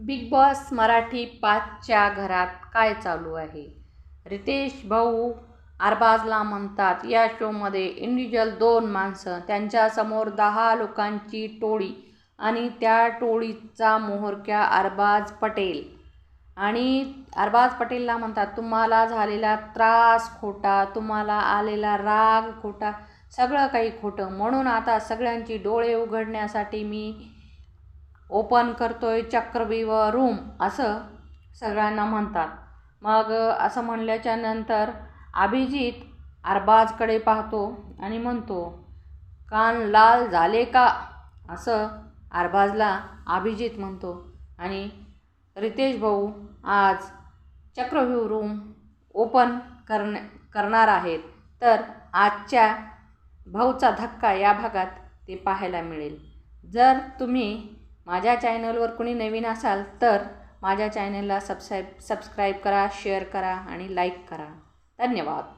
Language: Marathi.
बिग बॉस मराठी पाचच्या घरात काय चालू आहे? रितेश भाऊ आरबाजला म्हणतात या शोमध्ये इंडिव्हिज्युअल दोन माणसं त्यांच्यासमोर दहा लोकांची टोळी आणि त्या टोळीचा मोहरक्या अरबाज पटेल. आणि अरबाज पटेलला म्हणतात तुम्हाला झालेला त्रास खोटा तुम्हाला आलेला राग खोटा सगळं काही खोटं. म्हणून आता सगळ्यांची डोळे उघडण्यासाठी मी ओपन करतोय चक्रव्यूह रूम असं सगळ्यांना म्हणतात. मग असं म्हणल्याच्या नंतर अभिजित अरबाजकडे पाहतो आणि म्हणतो कान लाल झाले का? असं अरबाजला अभिजित म्हणतो आणि रितेश भाऊ आज चक्रव्यूह रूम ओपन करण्या करणार आहेत. तर आजच्या भाऊचा धक्का या भागात ते पाहायला मिळेल. जर तुम्ही माझ्या चॅनलवर कुणी नवीन असाल तर माझ्या चॅनलला सबस्क्राईब सबस्क्राईब करा शेअर करा आणि लाईक करा. धन्यवाद.